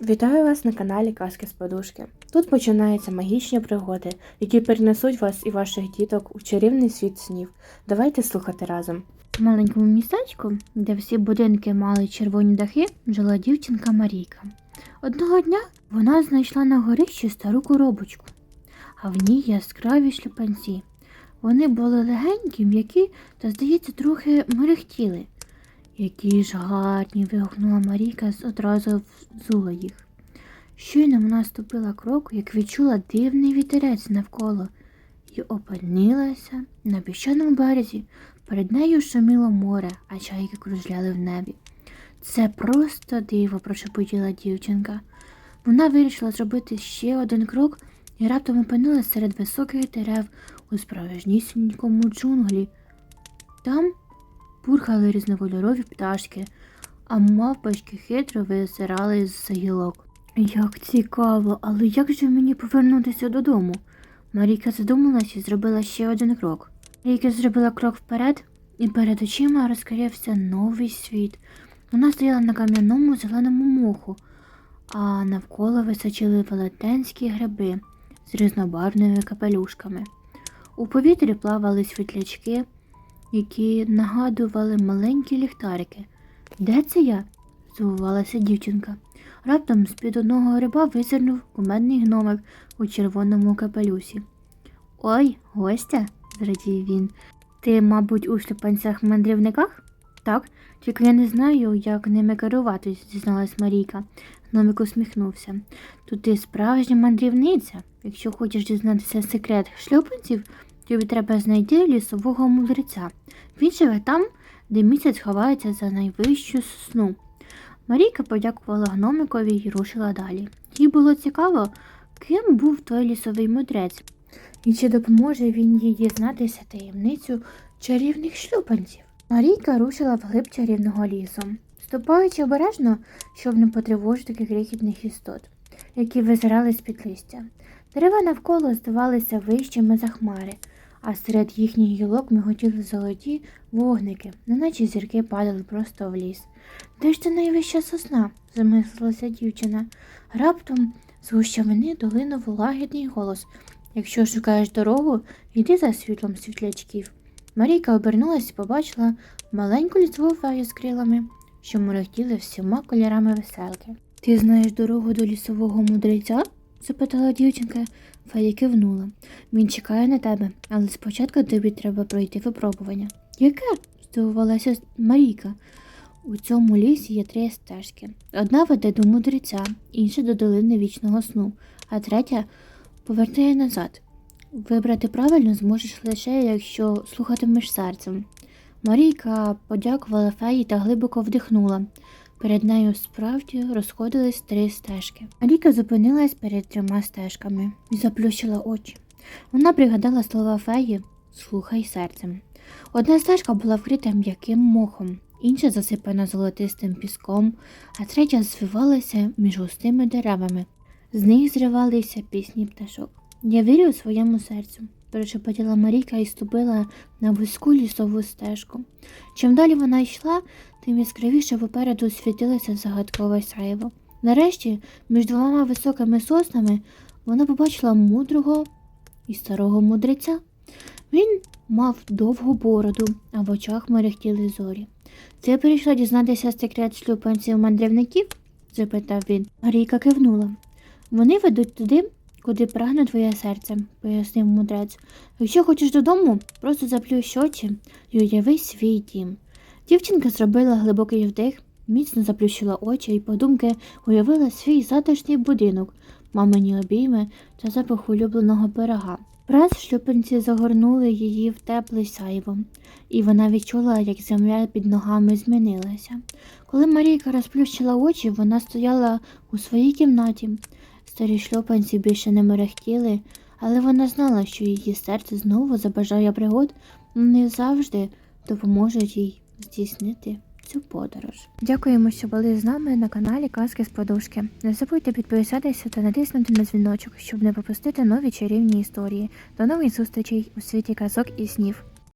Вітаю вас на каналі Казки з Подушки. Тут починаються магічні пригоди, які перенесуть вас і ваших діток у чарівний світ снів. Давайте слухати разом. В маленькому містечку, де всі будинки мали червоні дахи, жила дівчинка Марійка. Одного дня вона знайшла на горищі стару коробочку, а в ній яскраві шлюпанці. Вони були легенькі, м'які та, здається, трохи мерехтіли. Які ж гарні. вигукнула Марійка, одразу взула їх. Щойно вона ступила крок, як відчула дивний вітерець навколо, і опинилася на піщаному березі. Перед нею шуміло море, а чайки кружляли в небі. Це просто диво, прошепотіла дівчинка. Вона вирішила зробити ще один крок і раптом опинилася серед високих дерев у справжнісінькому джунглі. Там пурхали різнокольорові пташки, а мавпочки хитро висирали з гілок. Як цікаво, але як же мені повернутися додому? Марійка задумалась і зробила ще один крок. Марійка зробила крок вперед, і перед очима розкрився новий світ. Вона стояла на кам'яному зеленому моху, а навколо височили велетенські гриби з різнобарвними капелюшками. У повітрі плавали світлячки, які нагадували маленькі ліхтарики. Де це я? здивувалася дівчинка. Раптом з-під одного гриба визирнув кумедний гномик у червоному капелюсі. Ой, гостя, зрадів він. Ти, мабуть, у шлюпанцях мандрівниках? Так, тільки я не знаю, як ними керувати, зізналась Марійка. Гномик усміхнувся. То ти справжня мандрівниця. Якщо хочеш дізнатися секрет шлюпанців, тобі треба знайти лісового мудреця. Він живе там, де місяць ховається за найвищу сосну. Марійка подякувала гномикові і рушила далі. Їй було цікаво, ким був той лісовий мудрець, і чи допоможе він їй дізнатися таємницю чарівних шлюпанців. Марійка рушила вглиб чарівного лісу, ступаючи обережно, щоб не потривожити крихітних істот, які визирали з-під листя. Дерева навколо здавалися вищими за хмари, а серед їхніх гілок миготіли золоті вогники, неначе зірки падали просто в ліс. Де ж це найвища сосна? замислилася дівчина. Раптом з гущавини долинув лагідний голос. Якщо шукаєш дорогу, йди за світлом світлячків. Марійка обернулась і побачила маленьку лісову фею з крилами, що мерехтіли всіма кольорами веселки. Ти знаєш дорогу до лісового мудреця? Запитала дівчинка. Фея кивнула. Він чекає на тебе, але спочатку тобі треба пройти випробування. Яке? здивувалася Марійка. У цьому лісі є три стежки. Одна веде до мудреця, інша до долини вічного сну, а третя повертає назад. Вибрати правильно зможеш лише, якщо слухатимеш серцем. Марійка подякувала феї та глибоко вдихнула. Перед нею справді розходились три стежки. Марійка зупинилась перед трьома стежками і заплющила очі. Вона пригадала слова феї Слухай серцем. Одна стежка була вкрита м'яким мохом, інша засипана золотистим піском, а третя звивалася між густими деревами. З них зривалися пісні пташок. Я вірю своєму серцю, прошепотіла Марійка і ступила на вузьку лісову стежку. Чим далі вона йшла, тим яскравіше попереду світилося загадкове сяйво. Нарешті, між двома високими соснами, вона побачила мудрого і старого мудреця. Він мав довгу бороду, а в очах мерехтіли зорі. Ти прийшла дізнатися секрет шлюпанців мандрівників? запитав він. Марійка кивнула. Вони ведуть туди, куди прагне твоє серце, пояснив мудрець. Якщо хочеш додому, просто заплющ очі і уяви свій дім. Дівчинка зробила глибокий вдих, міцно заплющила очі і подумки уявила свій затишний будинок, мамині обійми та запах улюбленого пирога. Враз шлюпинці загорнули її в тепле сяйво, і вона відчула, як земля під ногами змінилася. Коли Марійка розплющила очі, вона стояла у своїй кімнаті. Старі шльопанці більше не мерехтіли, але вона знала, що її серце знову забажає пригод, не завжди допоможуть їй здійснити цю подорож. Дякуємо, що були з нами на каналі Казки з Подушки. Не забудьте підписатися та натиснути на дзвіночок, щоб не пропустити нові чарівні історії. До нових зустрічей у світі казок і снів.